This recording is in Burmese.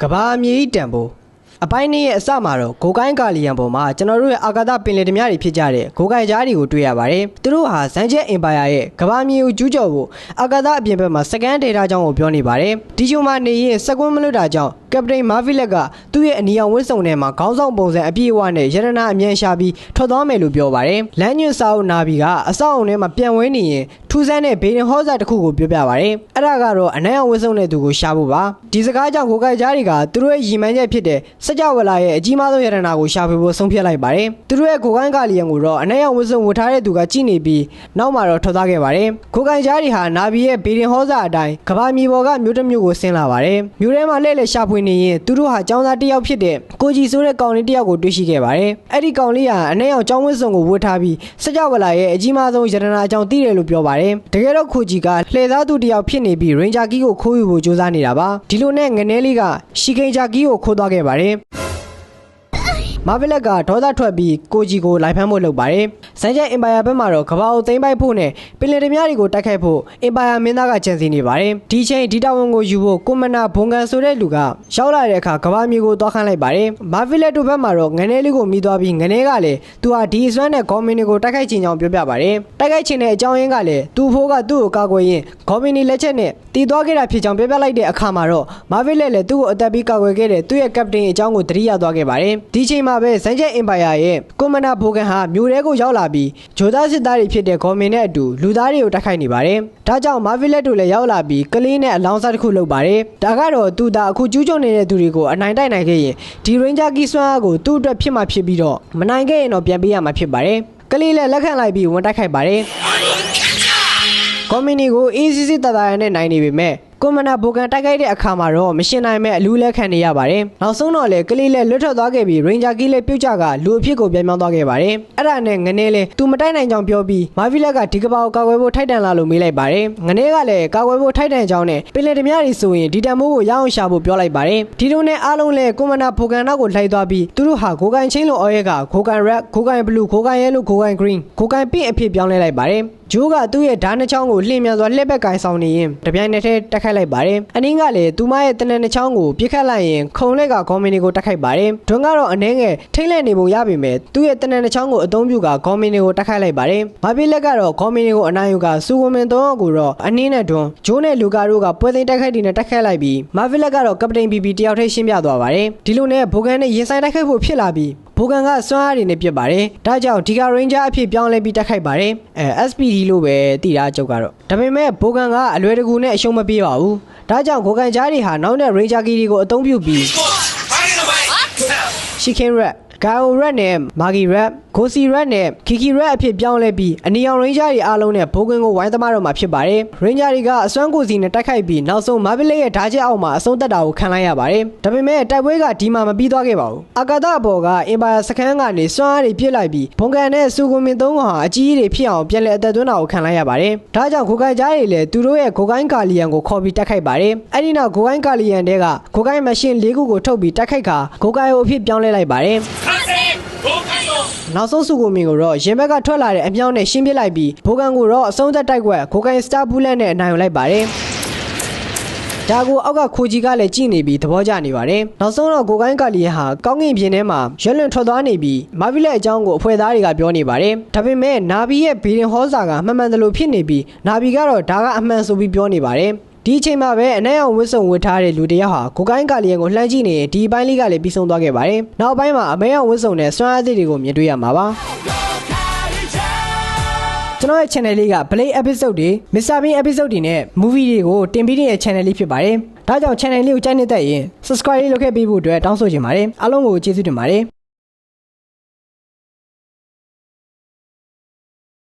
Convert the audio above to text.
ကဘာမြေကြီးတံပိုး အပိုင်းနေ့ရဲ့အစမှာတော့ဂိုကိုင်းကာလီယံပေါ်မှာကျွန်တော်တို့ရဲ့အာကာသပင်လယ်ဓမြတွေဖြစ်ကြတဲ့ဂိုကိုင်ကြားတွေကိုတွေ့ရပါတယ်။သူတို့ဟာဇန်ချက်အင်ပါယာရဲ့ကဘာမြေကိုကျူးကျော်ဖို့အာကာသအပြင်ဘက်မှာစကန်ဒေတာကြောင့်ကိုပြောနေပါတယ်။ဒီဂျိုမှာနေရင်စကွန်းမလွတ်တာကြောင့်ကပတိန်မာဗီလက်ကသူ့ရဲ့အနီရောင်ဝတ်စုံထဲမှာခေါင်းဆောင်ပုံစံအပြည့်အဝနဲ့ရတနာအမြန်ရှာပြီးထွက်သွားမယ်လို့ပြောပါတယ်။လမ်းညွှန်စာအုပ်နာဘီကအဆောက်အုံထဲမှာပြန်ဝဲနေရင်ထူးဆန်းတဲ့ဘေဒင်ဟောစာတစ်ခုကိုပြောပြပါတယ်။အဲ့ဒါကတော့အနက်အောင်ဝတ်စုံတဲ့သူကိုရှာဖို့ပါ။ဒီစကားကြောင့်ကိုကိုင်ကြားတွေကသူတို့ရဲ့ရည်မှန်းချက်ဖြစ်တဲ့စကြဝဠာရဲ့အကြီးမားဆုံးရတနာကိုရှာဖွေဖို့ဆုံးဖြတ်လိုက်ပါတယ်။သူတို့ရဲ့ကိုကိုင်ကာလီယံကိုတော့အနက်အောင်ဝတ်စုံဝတ်ထားတဲ့သူကကြည့်နေပြီးနောက်မှာတော့ထွက်သွားခဲ့ပါတယ်။ကိုကိုင်ကြားတွေဟာနာဘီရဲ့ဘေဒင်ဟောစာအတိုင်းကဘာမြေပေါ်ကမြို့တစ်မြို့ကိုဆင်းလာပါတယ်။မြို့ထဲမှာလှည့်လည်ရှာဖွေနေရင်သူတို့ဟာចောင်းသားတစ်ယောက်ဖြစ်တဲ့ကိုကြီးဆိုတဲ့ကောင်လေးတစ်ယောက်ကိုတွေ့ရှိခဲ့ပါတယ်။အဲ့ဒီကောင်လေးဟာအနက်အောင်ចောင်းဝတ်စုံကိုဝတ်ထားပြီးစကြဝဠာရဲ့အကြီးမားဆုံးရတနာအကြောင်းသိတယ်လို့ပြောပါတယ်။တကယ်တော့ခိုကြီးကလှည့်သားသူတစ်ယောက်ဖြစ်နေပြီးရင်ဂျာကီကိုခိုးယူဖို့ကြိုးစားနေတာပါ။ဒီလိုနဲ့ငနဲလေးကရှီကိန်ဂျာကီကိုခိုးသွားခဲ့ပါတယ်။ вами. မာဗီလက်ကဒေါသထွက်ပြီးကိုဂျီကိုလိုက်ဖမ်းဖို့လုပ်ပါတယ်။စန်ချက်အင်ပါယာဘက်မှာတော့ကဘာအိုသိမ်းပိုက်ဖို့နဲ့ပင်လယ်ဓမြတွေကိုတိုက်ခိုက်ဖို့အင်ပါယာမင်းသားကကြံစည်နေပါတယ်။ဒီချိန်ဒီတာဝန်ကိုယူဖို့ကွန်မနာဘုံကန်ဆိုတဲ့လူကရောက်လာတဲ့အခါကဘာမြေကိုသွားခန့်လိုက်ပါတယ်။မာဗီလက်တို့ဘက်မှာတော့ငနဲလေးကိုမိသွားပြီးငနဲကလည်းသူဟာဒီအစွမ်းနဲ့ဂေါ်မင်းတွေကိုတိုက်ခိုက်ချင်ကြောင်းပြောပြပါတယ်။တိုက်ခိုက်ချင်တဲ့အကြောင်းရင်းကလည်းသူ့ဖိုးကသူ့ကိုကာကွယ်ရင်းဂေါ်မင်းလက်ချက်နဲ့တီးသွားခဲ့တာဖြစ်ကြောင်းပြောပြလိုက်တဲ့အခါမှာတော့မာဗီလက်လည်းသူ့ကိုအသက်ပြီးကာကွယ်ခဲ့တဲ့သူ့ရဲ့ကပတိန်အကြောင်းကိုသတိရသွားခဲ့ပါတယ်။ဒီချိန်မှာပဲစန်ချက်အင်ပါယာရဲ့ကွန်မနာဘိုဂန်ဟာမြို့ထဲကိုရောက်လာပြီးဂျိုသားစစ်သားတွေဖြစ်တဲ့ဂေါ်မင်နဲ့အတူလူသားတွေကိုတိုက်ခိုက်နေပါတယ်။ဒါကြောင့်မာဗီလက်တို့လည်းရောက်လာပြီးကလေးနဲ့အလောင်းစားတစ်ခုလုပ်ပါတယ်။ဒါကတော့သူဒါအခုကျူးကျော်နေတဲ့သူတွေကိုအနိုင်တိုက်နိုင်ခဲ့ရင်ဒီရင်ဂျာကီဆွမ်းအားကိုသူ့အတွက်ဖြစ်မှဖြစ်ပြီးတော့မနိုင်ခဲ့ရင်တော့ပြန်ပေးရမှာဖြစ်ပါတယ်။ကလေးလည်းလက်ခံလိုက်ပြီးဝန်တိုက်ခိုက်ပါတယ်။ကွန်မြူနီကိုအေးစစ်စစ်တသားရနဲ့နိုင်နေပေမဲ့ ကွန်မနာဘိုကန်တိုက်ခိုက်တဲ့အခါမှာတော့မရှင်းနိုင်မဲ့အလူးလက်ခံနေရပါတယ်။နောက်ဆုံးတော့လေကလေးလည်းလွတ်ထွက်သွားခဲ့ပြီးရင်ဂျာကီလည်းပြုတ်ကြကလူအဖြစ်ကိုပြန်ပြောင်းသွားခဲ့ပါတယ်။အဲ့ဒါနဲ့ငနေလည်းသူမတိုက်နိုင်ကြောင်းပြောပြီးမာဗီလက်ကဒီကဘာကိုကာကွယ်ဖို့ထိုက်တန်လာလို့မေးလိုက်ပါတယ်။ငနေကလည်းကာကွယ်ဖို့ထိုက်တန်ကြောင်းနဲ့ပင်လယ်ဓမြတွေဆိုရင်ဒီတန်မိုးကိုရအောင်ရှာဖို့ပြောလိုက်ပါတယ်။ဒီလိုနဲ့အားလုံးလည်းကွန်မနာဘိုကန်နောက်ကိုလိုက်သွားပြီးသူတို့ဟာဂိုကန်ချင်းလိုအော်ရဲကဂိုကန်ရက်ဂိုကန်ဘလူးဂိုကန်ရဲလိုဂိုကန်ဂရင်းဂိုကန်ပင့်အဖြစ်ပြောင်းလဲလိုက်ပါတယ်။ဂျိုးကသူ့ရဲ့ဓာတ်နှချောင်းကိုလှည့်မြန်စွာလှည့်ဘက်ကင်ဆောင်နေရင်တပြိုင်နက်တည်းတက်ခိုက်လိုက်ပါတယ်။အနည်းကလည်းသူမရဲ့တနက်နှချောင်းကိုပြစ်ခတ်လိုက်ရင်ခုံလက်ကဂေါ်မီနီကိုတက်ခိုက်ပါတယ်။ဒွန်ကတော့အနှဲငယ်ထိမ့်လက်နေပုံရပေမဲ့သူ့ရဲ့တနက်နှချောင်းကိုအသုံးပြုကဂေါ်မီနီကိုတက်ခိုက်လိုက်ပါတယ်။မဘီလက်ကတော့ဂေါ်မီနီကိုအနိုင်ယူကစူဝမင်သုံးအောင်ကိုတော့အနည်းနဲ့ဒွန်ဂျိုးနဲ့လူကာတို့ကပွဲသိမ်းတက်ခိုက်တီနဲ့တက်ခိုက်လိုက်ပြီးမဘီလက်ကတော့ကပတိန်ဘီဘီတယောက်ထဲရှင်းပြသွားပါတယ်။ဒီလိုနဲ့ဘိုကန်နဲ့ရင်ဆိုင်တိုက်ခိုက်ဖို့ဖြစ်လာပြီး ဘိုကန်ကစွမ်းအားတွေနဲ့ပြစ်ပါတယ်။ဒါကြောင့်ဒီကရင်ဂျာအဖြစ်ပြောင်းလဲပြီးတက်ခိုက်ပါတယ်။အဲ SPD လို့ပဲတည်တာအကျုပ်ကတော့ဒါပေမဲ့ဘိုကန်ကအလွယ်တကူနဲ့အရှုံးမပေးပါဘူး။ဒါကြောင့်ဂိုကန်ဂျာတွေဟာနောက်တဲ့ Ranger Key တွေကိုအသုံးပြုပြီးရှီ ခင်ရက်ဂါအိုရက်နဲ့မာဂီရက်ဂိုစီရက်နဲ့ခီခီရက်အဖြစ်ပြောင်းလဲပြီးအနီရောင်ရင်းဂျာတွေအားလုံးနဲ့ဘိုးကွင်းကိုဝိုင်းသမားတော့မှာဖြစ်ပါတယ်ရင်းဂျာတွေကအစွမ်းကိုစီနဲ့တိုက်ခိုက်ပြီးနောက်ဆုံးမာဗီလက်ရဲ့ဓာချက်အောက်မှာအဆုံးသက်တာကိုခံလိုက်ရပါတယ်ဒါပေမဲ့တိုက်ပွဲကဒီမှာမပြီးသွားခဲ့ပါဘူးအာကာသဘော်ကအင်ပါယာစခန်းကနေစွမ်းအားတွေပြစ်လိုက်ပြီးဘုံကန်နဲ့စူကွန်မင်သုံးကောင်ဟာအကြီးကြီးတွေဖြစ်အောင်ပြန်လည်အသက်သွင်းတာကိုခံလိုက်ရပါတယ်ဒါကြောင့်ဂိုကိုင်ဂျာတွေလည်းသူတို့ရဲ့ဂိုကိုင်းကာလီယန်ကိုခေါ်ပြီးတိုက်ခိုက်ပါတယ်အဲ့ဒီနောက်ဂိုကိုင်းကာလီယန်တဲကဂိုကိုင်းမရှင်၄ခုကိုထုတ်ပြီးတိုက်ခိုက်ခါဂိုကိုင်ကိုအဖြစ်ပြောင်းလဲလိုက်ပါတယ်နောက်ဆုံးစုကိုမင်ကိုတော့ရင်ဘက်ကထွက်လာတဲ့အမြောင်းနဲ့ရှင်းပစ်လိုက်ပြီးဘိုကန်ကိုတော့အဆုံးသက်တိုက်ကွက်ဂိုကန်စတာဘူးလက်နဲ့အနိုင်ယူလိုက်ပါတယ်ဒါကိုအောက်ကခိုကြီးကလည်းကြည်နေပြီးသဘောကျနေပါတယ်။နောက်ဆုံးတော့ဂိုကိုင်းကာလီယန်ဟာကောင်းကင်ပြင်ထဲမှာရွက်လွန်ထွက်သွားနေပြီးမာဗီလက်အကြောင်းကိုအဖွဲ့သားတွေကပြောနေပါတယ်။ဒါပေမဲ့နာဘီရဲ့ဘေဒင်ဟောစာကမှန်မှန်တလို့ဖြစ်နေပြီးနာဘီကတော့ဒါကအမှန်ဆိုပြီးပြောနေပါတယ်။ ဒီအချိန်မှာပဲအနက်အောင်ဝစ်စုံဝတ်ထားတဲ့လူတစ်ယောက်ဟာကိုကိုင်းကာလီယန်ကိုလှမ်းကြည့်နေရင်ဒီအပိုင်းလေးကလည်းပြီးဆုံးသွားခဲ့ပါတယ်။နောက်ပိုင်းမှာအမဲအောင်ဝစ်စုံနဲ့စွမ်းအားသစ်တွေကိုမြင်တွေ့ရမှာပါ။ကျွန်တော်ရဲ့ channel လေးက Blade episode တွေ Mr. Bean episode တွေနဲ့ movie တွေကိုတင်ပေးနေတဲ့ channel လေးဖြစ်ပါတယ်။ဒါကြောင့် channel လေးကိုကြိုက်နေတတ်ရင် subscribe လေးလုပ်ခဲ့ပေးဖို့အတွက်တောင်းဆိုချင်ပါတယ်။အားလုံးကိုကျေးဇူးတင်ပါတယ်။